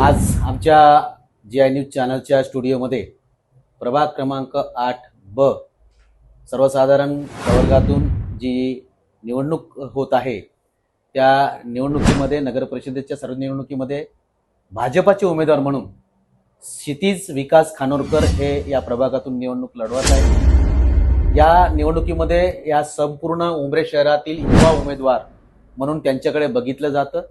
आज आमच्या जी I news चॅनलच्या स्टुडिओमध्ये प्रभाग क्रमांक आठ ब सर्वसाधारण प्रवर्गातून जी निवडणूक होत आहे त्या निवडणुकीमध्ये नगर परिषदेच्या सर्व निवडणुकीमध्ये भाजपाचे उमेदवार म्हणून क्षितिज विकास खानोरकर हे या प्रभागातून निवडणूक लढवत आहेत. या निवडणुकीमध्ये या संपूर्ण उमरे शहरातील युवा उमेदवार म्हणून त्यांच्याकडे बघितलं जातं.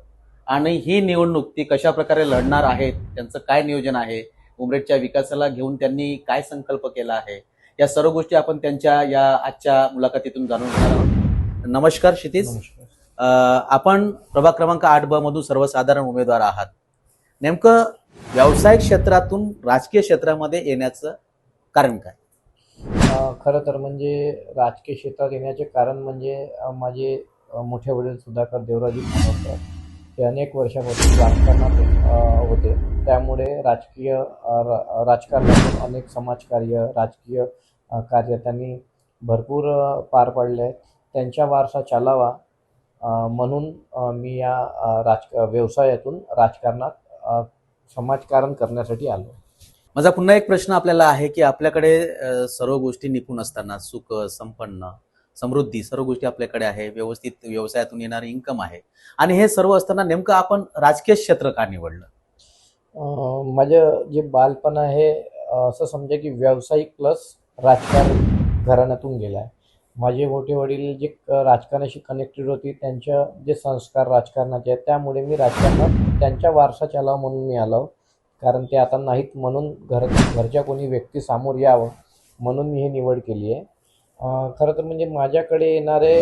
आणि ही निवडणूक ती कशा प्रकारे लढणार आहेत त्यांचं काय नियोजन आहे उमरेडच्या विकासाला घेऊन त्यांनी काय संकल्प केला आहे या सर्व गोष्टी आपण त्यांच्या या आजच्या मुलाखतीतून जाणून घेणार आहोत. नमस्कार क्षितिज. आपण प्रभाग क्रमांक आठ ब मधून सर्वसाधारण उमेदवार आहात. नेमकं व्यावसायिक क्षेत्रातून राजकीय क्षेत्रामध्ये येण्याचं कारण काय? खरं तर म्हणजे राजकीय क्षेत्रात येण्याचे कारण म्हणजे माझे मोठे वडील सुधाकर देवराजी खानोलकर हे अनेक वर्षापासून राजकारणात होते. त्यामुळे राजकीय र- राजकारणातून अनेक समाजकार्य राजकीय कार्य त्यांनी भरपूर पार पाडले. आहेत त्यांचा वारसा चालावा म्हणून मी या राज व्यवसायातून राजकारणात समाजकारण करण्यासाठी आलो. माझा पुन्हा एक प्रश्न आपल्याला आहे की आपल्याकडे सर्व गोष्टी निपुण असताना सुख संपन्न समृद्धी सर्व गोष्टी आपल्याकडे आहे व्यवस्थित व्यवसायातून येणारी इन्कम आहे. आणि हे सर्व असताना नेमकं आपण राजकीय क्षेत्र का निवडलं? माझं जे बालपण आहे असं समजा की व्यावसायिक प्लस राजकारण घराण्यातून गेलं आहे माझे मोठे वडील जे क- राजकारणाशी कनेक्टेड होती त्यांच्या जे संस्कार राजकारणाचे आहेत त्यामुळे मी राजकारणात त्यांच्या वारसा चालावं म्हणून मी आलो. कारण ते आता नाहीत म्हणून घर घरच्या कोणी व्यक्ती समोर यावं म्हणून मी ही निवड केली आहे. खरं तर म्हणजे माझ्याकडे येणारे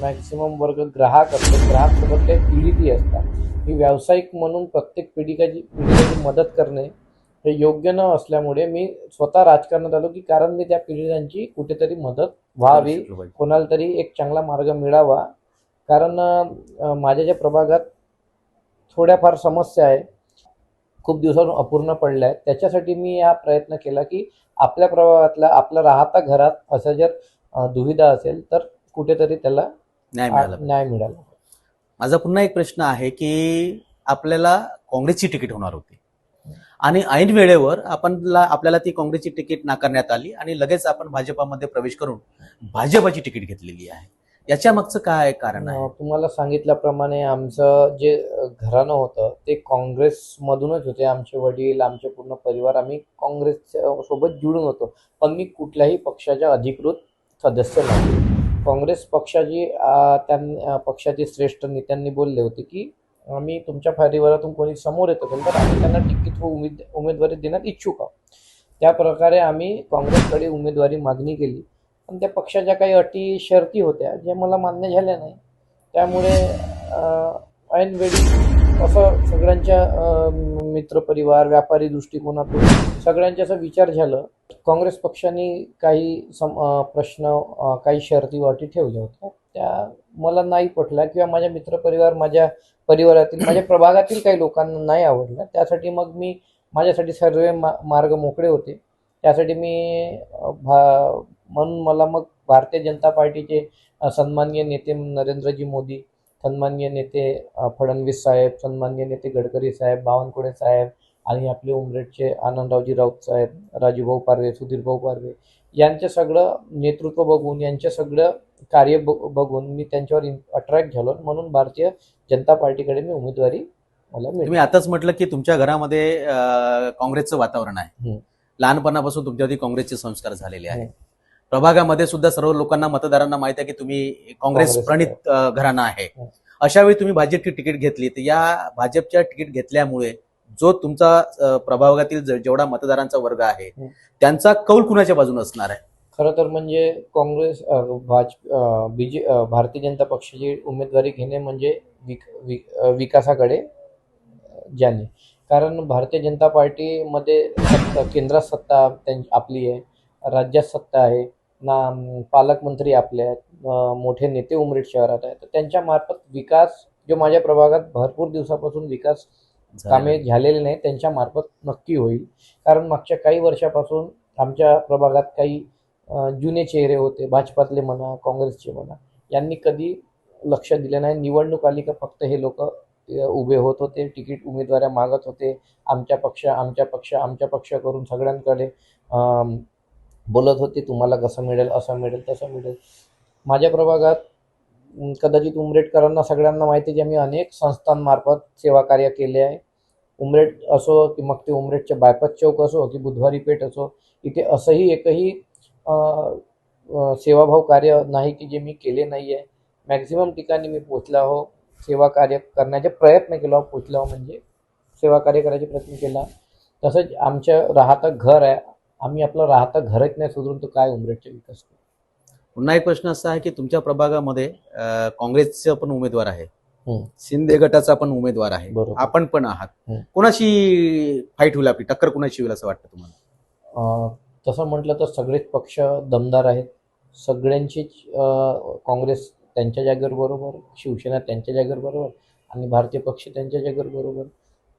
मॅक्सिमम वर्ग ग्राहक असतात. ग्राहकसोबत काही पीडितही असतात. मी व्यावसायिक म्हणून प्रत्येक पिढीकाची पिढीची मदत करणे हे योग्य न असल्यामुळे मी स्वतः राजकारणात आलो की कारण मी त्या पिढीयांची कुठेतरी मदत व्हावी. कोणाला तरी एक चांगला मार्ग मिळावा. कारण माझ्या ज्या प्रभागात थोड्याफार समस्या आहे खूप दिवसातून अपूर्ण पडल्या. आहेत त्याच्यासाठी मी हा प्रयत्न केला की आपल्या प्रभागातल्या आपल्या राहता घरात असं जर दुविधा असेल तर कुठेतरी त्याला नाही मिळालं न्याय मिळाला माझा पुन्हा एक प्रश्न आहे की आपल्याला काँग्रेसची तिकीट होणार होती. आणि ऐन वेळेवर आपणला आपल्याला ती काँग्रेसची तिकीट नाकारण्यात आली आणि लगेच आपण भाजपामध्ये प्रवेश करून भाजपाची तिकीट घेतलेली आहे. याच्या मागचं काय कारण आहे? तुम्हाला सांगितल्याप्रमाणे आमचं जे घराणं होतं ते काँग्रेसमधूनच होते. आमचे वडील आमचे पूर्ण परिवार आम्ही काँग्रेस सोबत जुळून होतो. पण मी कुठल्याही पक्षाच्या अधिकृत सदस्य नव्हतो काँग्रेस पक्षाची त्यां पक्षाचे श्रेष्ठ नेत्यांनी बोलले होते की आम्ही तुमच्या परिवारातून कोणी समोर येत असेल तर आम्ही त्यांना तिकीट व उमेद उमेदवारी देण्यात इच्छुक आहोत. त्या प्रकारे आम्ही काँग्रेसकडे उमेदवारी मागणी केली. पण त्या पक्षाच्या काही अटी शर्ती होत्या ज्या मला मान्य झाल्या नाही. त्यामुळे अं, ऐनवेळी असं सगळ्यांच्या मित्रपरिवार व्यापारी दृष्टिकोनातून सगळ्यांचे असं विचार झालं. काँग्रेस पक्षाने काही सम प्रश्न काही शर्ती वाटी ठेवल्या होत्या. त्या मला नाही पटल्या किंवा माझ्या मित्रपरिवार माझ्या परिवारातील माझ्या प्रभागातील काही लोकांना नाही आवडलं त्यासाठी मग मी माझ्यासाठी सर्व मा मार्ग मोकळे होते. त्यासाठी मी भा म्हणून मला मग भारतीय जनता पार्टीचे सन्माननीय नेते नरेंद्रजी मोदी सन्माननीय नेते फडणवीस साहेब सन्माननीय नेते गडकरी साहेब बावनकुळे साहेब आणि आपले उमरेडचे आनंदरावजी राऊत साहेब राजूभाऊ पारवे सुधीरभाऊ पारवे यांचे सगळं नेतृत्व बघून यांचे सगळं कार्य ब बघून मी त्यांच्यावर अट्रॅक्ट झालो म्हणून भारतीय जनता पार्टीकडे मी उमेदवारी मला तुम्ही आताच म्हटलं की तुमच्या घरामध्ये काँग्रेसचं वातावरण आहे. लहानपणापासून तुमच्यावरती काँग्रेसचे संस्कार झालेले आहेत. प्रभागामध्ये सुद्धा सर्व लोकांना मतदारांना माहीत आहे की तुम्ही काँग्रेस प्रणित घराणं आहे हम्म. अशा वेळी तुम्ही भाजपची तिकीट घेतली तर या भाजपच्या तिकीट घेतल्यामुळे जो तुमचा प्रभागातील जेवढा मतदारांचा वर्ग आहे हम्म. त्यांचा कौल कुणाच्या बाजूने असणार आहे खरं तर म्हणजे काँग्रेस अ, भाज बीजे भारतीय जनता पक्षाची उमेदवारी घेणे म्हणजे विक विक विकासाकडे जाणे कारण भारतीय जनता पार्टीमध्ये केंद्रात सत्ता त्यां आपली आहे राज्यात सत्ता आहे ना पालकमंत्री आपले आहेत मोठे नेते उमरेड शहरात आहेत. तर त्यांच्या मार्फत विकास जो माझ्या प्रभागात भरपूर दिवसापासून विकास कामे झालेले नाही त्यांच्या मार्फत नक्की होईल. कारण मागच्या काही वर्षापासून आमच्या प्रभागात काही जुने चेहरे होते भाजपातले म्हणा काँग्रेसचे म्हणा यांनी कधी लक्ष दिलं नाही. निवडणूक आली का फक्त हे लोक उभे होत होते तिकीट उमेदवाऱ्या मागत होते आमच्या पक्ष आमच्या पक्ष आमच्या पक्ष करून सगळ्यांकडे बोलत होते तुम्हाला कसं मिळेल असं मिळेल तसं मिळेल. माझ्या प्रभागात कदाचित उमरेटकरांना सगळ्यांना माहिती की आम्ही अनेक संस्थांमार्फत सेवा कार्य केले आहे. उमरेट असो की मग ते उमरेडचे बायपास चौक असो की बुधवारी पेठ असो इथे असंही एकही सेवाभाव कार्य नाही की जे मी केले नाही आहे मॅक्झिमम ठिकाणी मी पोचला हो सेवा कार्य करण्याचे प्रयत्न केला हो पोचला हो म्हणजे सेवा कार्य करायचे प्रयत्न केला. तसंच आमचं राहतं घर आहे आम्ही आपलं राहतं घरच नाही सुधरून तर काय उमरेडचा विकास पुन्हा एक प्रश्न असा आहे की तुमच्या प्रभागामध्ये काँग्रेसचा पण उमेदवार आहे. शिंदे गटाचा पण उमेदवार आहे. बरोबर. आपण पण आहात. कुणाशी फाईट होईल आपली? टक्कर कुणाशी होईल असं वाटतं तुम्हाला? तसं म्हटलं तर सगळेच पक्ष दमदार आहेत. सगळ्यांचीच काँग्रेस त्यांच्या जागेवर बरोबर शिवसेना त्यांच्या जागेवर बरोबर आणि भारतीय पक्ष त्यांच्या जागेवर बरोबर.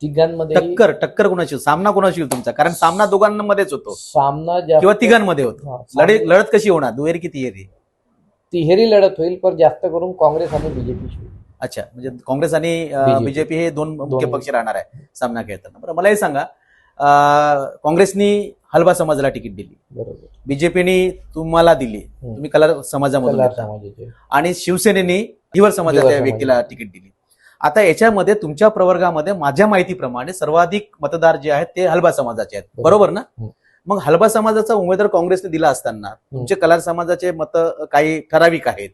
तिघांमध्ये टक्कर टक्कर कुणाशी होईल? सामना कुणाशी होईल तुमचा? कारण सामना दोघांमध्येच होतो. सामना जास्त किंवा तिघांमध्ये होतो. हा, लढे लढत कशी होणार? दुहेरी की तिहेरी? तिहेरी लढत होईल पण जास्त करून काँग्रेस आणि बीजेपी अच्छा म्हणजे काँग्रेस आणि BJP. बीजेपी. हे दोन मुख्य. पक्ष राहणार आहे सामना खेळताना. बरं मला हे सांगा अं, काँग्रेसनी हलबा समाजाला तिकीट दिली. बरोबर. बीजेपीने तुम्हाला दिली. तुम्ही कलार समाजामधून कलार येता. समाजाचे. आणि शिवसेनेने धीवर समाजाच्या धीवर व्यक्तीला तिकीट दिली. आता याच्यामध्ये तुमच्या प्रवर्गामध्ये माझ्या माहितीप्रमाणे सर्वाधिक मतदार जे आहेत ते हलबा समाजाचे आहेत. बरोबर. बरोबर ना? हम्म. मग हलबा समाजाचा उमेदवार काँग्रेसने दिला असताना तुमचे कलार समाजाचे मत काही ठराविक आहेत.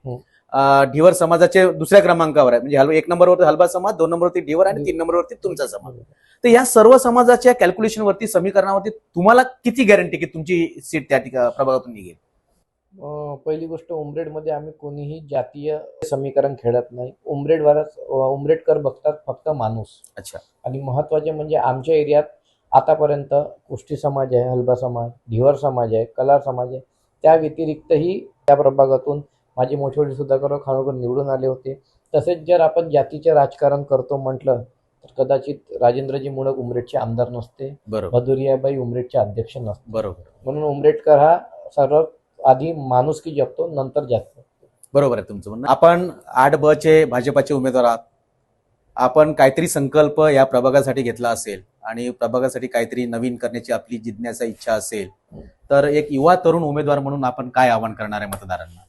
ढिवर समाजाचे दुसऱ्या क्रमांकावर आहे म्हणजे एक नंबरवरती हलबा समाज दोन नंबरवरती ढिवर आणि तीन नंबरवरती तुमचा समाज. तर या सर्व समाजाच्या कॅल्क्युलेशन वरती समीकरणावरती तुम्हाला किती गॅरंटी की तुमची सीट त्या ठिका प्रभागातून निघेल? पहिली गोष्ट उमरेडमध्ये आम्ही कोणीही जातीय समीकरण खेळत नाही. उमरेडवालाच उमरेडकर बघतात फक्त माणूस. अच्छा. आणि महत्त्वाचे म्हणजे आमच्या एरियात आतापर्यंत कुष्टी समाज आहे हलबा समाज धिवर समाज आहे कलार समाज आहे त्या व्यतिरिक्तही त्या प्रभागातून माझे मोठे वडील सुधाकर खानोकर निवडून आले होते. तसेच जर आपण जातीचे राजकारण करतो म्हटलं तर कदाचित राजेंद्रजी मुळक उमरेडचे आमदार नसते. बरोबर. भदुरियाबाई उमरेडचे अध्यक्ष नसते. बरोबर. म्हणून उमरेडकर हा सर्वात आधी माणुसकी जपतो नंतर जास्त. बरोबर आहे तुमचं म्हणणं. आपण आठ ब चे भाजपाचे उमेदवार आहात. आपण काहीतरी संकल्प या प्रभागासाठी घेतला असेल आणि प्रभागासाठी काहीतरी नवीन करण्याची आपली जिज्ञासा इच्छा असेल तर एक युवा तरुण उमेदवार म्हणून आपण काय आवाहन करणार आहे मतदारांना?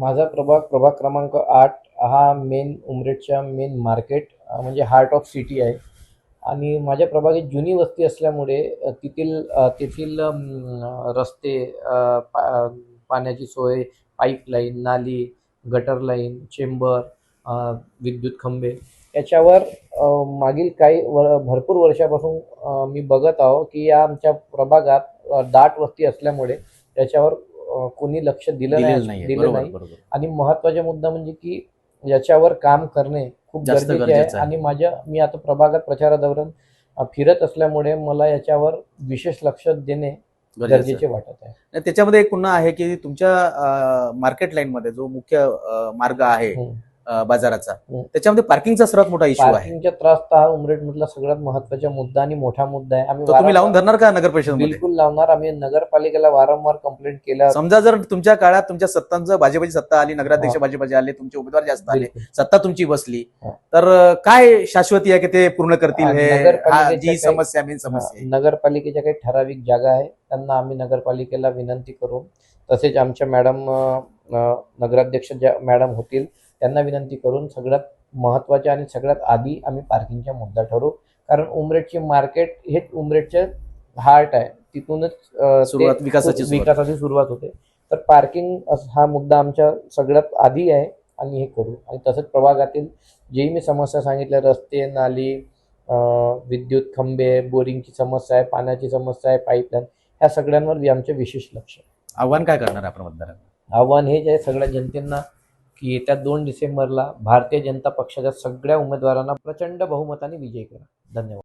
माझा प्रभाग प्रभाग क्रमांक आठ हा मेन उमरेडच्या मेन मार्केट म्हणजे हार्ट ऑफ सिटी आहे. आणि माझ्या प्रभागात जुनी वस्ती असल्यामुळे तेथील तेथील रस्ते पा- पाण्याची सोय पाईपलाईन नाली गटर लाईन चेंबर विद्युत खंबे याच्यावर मागील काही वर भरपूर वर्षापासून मी बघत आहो की या आमच्या प्रभागात दाट वस्ती असल्यामुळे याच्यावर अं, कोणी लक्ष दिलं नाही दिलं नाही. आणि महत्त्वाचा मुद्दा म्हणजे की याच्यावर काम करणे खूप जास्त गरजेचे आहे. आणि माझ्या मी आता प्रभागात प्रचारादौरान फिरत असल्यामुळे मला याच्यावर विशेष लक्ष देणे गरजेचं वाटत आहे. त्याच्यामध्ये एक पुन्हा आहे की तुमच्या मार्केट लाईन मध्ये जो मुख्य मार्ग आहे बाजाराचा. त्याच्यामध्ये पार्किंगचा सर्वात मोठा इश्यू आहे पार्किंगचा त्रास तर हा उमरेड मधला सगळ्यात महत्त्वाचा मुद्दा आणि मोठा मुद्दा आहे आम्ही तुम्ही लावून धरणार का नगर परिषदेमध्ये बिलकुल लावणार आम्ही नगरपालिकेला वारंवार कंप्लेंट केल्या समजा जर तुमच्या काळात तुमच्या सत्तांचं भाजपची सत्ता आली नगराध्यक्ष. भाजपचे आले तुमचे उमेदवार जास्त आले. सत्ता तुमची बसली. तर काय शाश्वती आहे की ते पूर्ण करतील हा, जी समस्या मेन समस्या. नगरपालिकेच्या काही ठराविक जागा आहे त्यांना आम्ही नगरपालिकेला विनंती करू तसेच आमच्या मॅडम नगराध्यक्ष ज्या मॅडम होतील त्यांना विनंती करून सगळ्यात महत्त्वाच्या आणि सगळ्यात आधी आम्ही पार्किंगचा मुद्दा ठरवू. कारण उमरेडची मार्केट हेच उमरेडचे हार्ट आहे. तिथूनच सुरुवात विकासाची सुरुवात. विकासाची सुरुवात होते. तर पार्किंग हा मुद्दा आमच्या सगळ्यात आधी आहे आणि हे करू. आणि तसंच प्रभागातील जेही मी समस्या सांगितल्या रस्ते नाली विद्युत खंबे बोरिंगची समस्या आहे पाण्याची समस्या आहे पाईपलाईन ह्या सगळ्यांवर आमचे विशेष लक्ष आहे. आव्हान काय करणार आपण मतदारांना? आव्हान हेच आहे सगळ्या जनतेना की येत्या दोन डिसेंबरला भारतीय जनता पक्षाच्या सगळ्या उमेदवारांना प्रचंड बहुमताने विजयी करा. धन्यवाद.